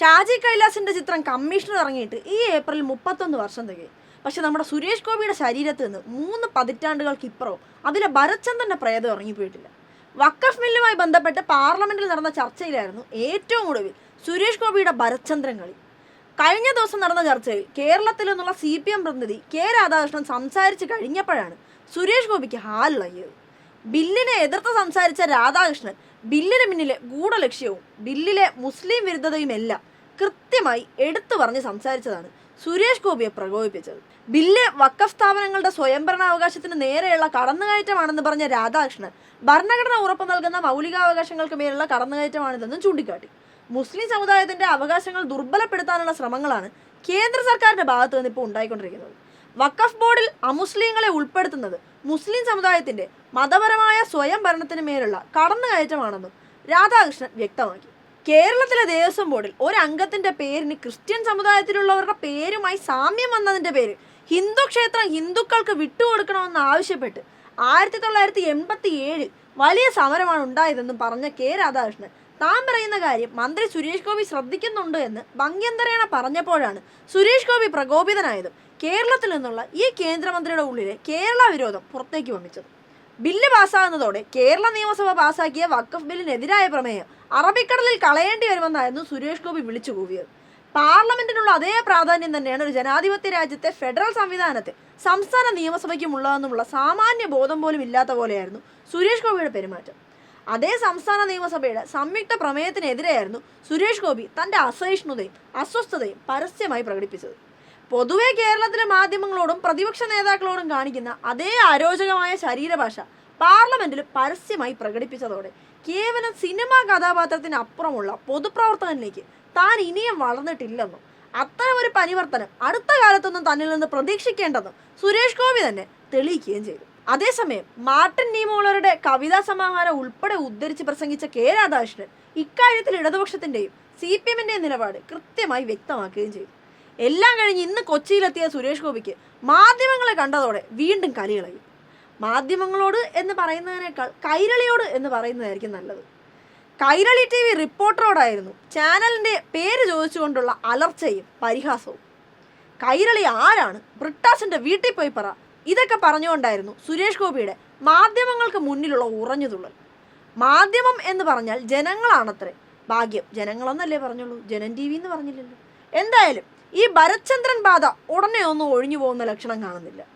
ഷാജി കൈലാസിന്റെ ചിത്രം കമ്മീഷണർ ഇറങ്ങിയിട്ട് ഈ ഏപ്രിൽ മുപ്പത്തൊന്ന് വർഷം തികയും. പക്ഷെ നമ്മുടെ സുരേഷ് ഗോപിയുടെ ശരീരത്ത് നിന്ന് മൂന്ന് പതിറ്റാണ്ടുകൾക്ക് ഇപ്പുറവും അതിലെ ഭരത്ചന്ദ്രന്റെ പ്രേതം ഇറങ്ങിപ്പോയിട്ടില്ല. വക്കഫ് മില്ലുമായി ബന്ധപ്പെട്ട് പാർലമെന്റിൽ നടന്ന ചർച്ചയിലായിരുന്നു ഏറ്റവും ഒടുവിൽ സുരേഷ് ഗോപിയുടെ ഭരത്ചന്ദ്രൻ കളി. കഴിഞ്ഞ ദിവസം നടന്ന ചർച്ചയിൽ കേരളത്തിൽ നിന്നുള്ള സി പി എം പ്രതിനിധി കെ രാധാകൃഷ്ണൻ സംസാരിച്ച് കഴിഞ്ഞപ്പോഴാണ് സുരേഷ് ഗോപിക്ക് ഹാലിളകിയത് ബില്ലിനെ എതിർത്ത് സംസാരിച്ച രാധാകൃഷ്ണൻ ബില്ലിന് പിന്നിലെ ഗൂഢലക്ഷ്യവും ബില്ലിലെ മുസ്ലിം വിരുദ്ധതയുമെല്ലാം കൃത്യമായി എടുത്തു പറഞ്ഞ് സംസാരിച്ചതാണ് സുരേഷ് ഗോപിയെ പ്രകോപിപ്പിച്ചത്. ബില്ല് വക്കഫ് സ്ഥാപനങ്ങളുടെ സ്വയംഭരണാവകാശത്തിന് നേരെയുള്ള കടന്നുകയറ്റമാണെന്ന് പറഞ്ഞ രാധാകൃഷ്ണൻ ഭരണഘടന ഉറപ്പു നൽകുന്ന മൗലികാവകാശങ്ങൾക്ക് മേലുള്ള കടന്നുകയറ്റമാണിതെന്നും ചൂണ്ടിക്കാട്ടി. മുസ്ലിം സമുദായത്തിന്റെ അവകാശങ്ങൾ ദുർബലപ്പെടുത്താനുള്ള ശ്രമങ്ങളാണ് കേന്ദ്ര സർക്കാരിന്റെ ഭാഗത്ത് നിന്ന് ഇപ്പോൾ ഉണ്ടായിക്കൊണ്ടിരിക്കുന്നത്. വഖഫ് ബോർഡിൽ അമുസ്ലിങ്ങളെ ഉൾപ്പെടുത്തുന്നത് മുസ്ലിം സമുദായത്തിന്റെ മതപരമായ സ്വയം ഭരണത്തിന് മേലുള്ള കടന്നുകയറ്റമാണെന്നും രാധാകൃഷ്ണൻ വ്യക്തമാക്കി. കേരളത്തിലെ ദേവസ്വം ബോർഡിൽ ഒരു അംഗത്തിന്റെ പേരിന് ക്രിസ്ത്യൻ സമുദായത്തിലുള്ളവരുടെ പേരുമായി സാമ്യം വന്നതിന്റെ പേര് ഹിന്ദു ക്ഷേത്രം ഹിന്ദുക്കൾക്ക് വിട്ടുകൊടുക്കണമെന്ന് ആവശ്യപ്പെട്ട് ആയിരത്തി തൊള്ളായിരത്തി എൺപത്തി ഏഴിൽ വലിയ സമരമാണ് ഉണ്ടായതെന്നും പറഞ്ഞ കെ രാധാകൃഷ്ണൻ താൻ പറയുന്ന കാര്യം മന്ത്രി സുരേഷ് ഗോപി ശ്രദ്ധിക്കുന്നുണ്ട് എന്ന് ഭംഗ്യന്തരേണ പറഞ്ഞപ്പോഴാണ് സുരേഷ് ഗോപി പ്രകോപിതനായതും കേരളത്തിൽ നിന്നുള്ള ഈ കേന്ദ്രമന്ത്രിയുടെ ഉള്ളിലെ കേരള വിരോധം പുറത്തേക്ക് വമിച്ചത് ബില്ല് പാസ്സാകുന്നതോടെ കേരള നിയമസഭ പാസാക്കിയ വക്കഫ് ബില്ലിനെതിരായ പ്രമേയം അറബിക്കടലിൽ കളയേണ്ടി വരുമെന്നായിരുന്നു സുരേഷ് ഗോപി വിളിച്ചു കൂവിയത്. പാർലമെന്റിനുള്ള അതേ പ്രാധാന്യം തന്നെയാണ് ഒരു ജനാധിപത്യ രാജ്യത്തെ ഫെഡറൽ സംവിധാനത്തെ സംസ്ഥാന നിയമസഭയ്ക്കും ഉള്ളതെന്നുമുള്ള സാമാന്യ ബോധം പോലും ഇല്ലാത്ത പോലെയായിരുന്നു സുരേഷ് ഗോപിയുടെ പെരുമാറ്റം. അതേ സംസ്ഥാന നിയമസഭയുടെ സംയുക്ത പ്രമേയത്തിനെതിരെയായിരുന്നു സുരേഷ് ഗോപി തന്റെ അസഹിഷ്ണുതയും അസ്വസ്ഥതയും പരസ്യമായി പ്രകടിപ്പിച്ചത്. പൊതുവെ കേരളത്തിലെ മാധ്യമങ്ങളോടും പ്രതിപക്ഷ നേതാക്കളോടും കാണിക്കുന്ന അതേ അരോചകമായ ശരീരഭാഷ പാർലമെന്റിൽ പരസ്യമായി പ്രകടിപ്പിച്ചതോടെ കേവലം സിനിമാ കഥാപാത്രത്തിന് അപ്പുറമുള്ള പൊതുപ്രവർത്തകനിലേക്ക് താൻ ഇനിയും വളർന്നിട്ടില്ലെന്നും അത്തരം ഒരു പരിവർത്തനം അടുത്ത കാലത്തൊന്നും തന്നിൽ നിന്ന് പ്രതീക്ഷിക്കേണ്ടെന്നും സുരേഷ് ഗോപി തന്നെ തെളിയിക്കുകയും ചെയ്തു. അതേസമയം മാർട്ടിൻ നീമോളറുടെ കവിതാ സമാഹാരം ഉൾപ്പെടെ ഉദ്ധരിച്ച് പ്രസംഗിച്ച കെ രാധാകൃഷ്ണൻ ഇക്കാര്യത്തിൽ ഇടതുപക്ഷത്തിന്റെയും സി പി എമ്മിന്റെയും നിലപാട് കൃത്യമായി വ്യക്തമാക്കുകയും ചെയ്തു. എല്ലാം കഴിഞ്ഞ് ഇന്ന് കൊച്ചിയിലെത്തിയ സുരേഷ് ഗോപിക്ക് മാധ്യമങ്ങളെ കണ്ടതോടെ വീണ്ടും കലികളായി. മാധ്യമങ്ങളോട് എന്ന് പറയുന്നതിനേക്കാൾ കൈരളിയോട് എന്ന് പറയുന്നതായിരിക്കും നല്ലത്. കൈരളി ടി വി റിപ്പോർട്ടറോടായിരുന്നു ചാനലിന്റെ പേര് ചോദിച്ചുകൊണ്ടുള്ള അലർച്ചയും പരിഹാസവും. കൈരളി ആരാണ്? ബ്രിട്ടാസിന്റെ വീട്ടിൽ പോയി പറ. ഇതൊക്കെ പറഞ്ഞുകൊണ്ടായിരുന്നു സുരേഷ് ഗോപിയുടെ മാധ്യമങ്ങൾക്ക് മുന്നിലുള്ള ഉറഞ്ഞുതുള്ളൽ മാധ്യമം എന്ന് പറഞ്ഞാൽ ജനങ്ങളാണത്രേ. ഭാഗ്യം ജനങ്ങളൊന്നല്ലേ പറഞ്ഞുള്ളൂ. ജനൻ ടി വി എന്ന് പറഞ്ഞില്ലല്ലോ. എന്തായാലും ഈ ഭരത്ചന്ദ്രൻ ബാധ ഉടനെ ഒന്നും ഒഴിഞ്ഞു പോകുന്ന ലക്ഷണം കാണുന്നില്ല.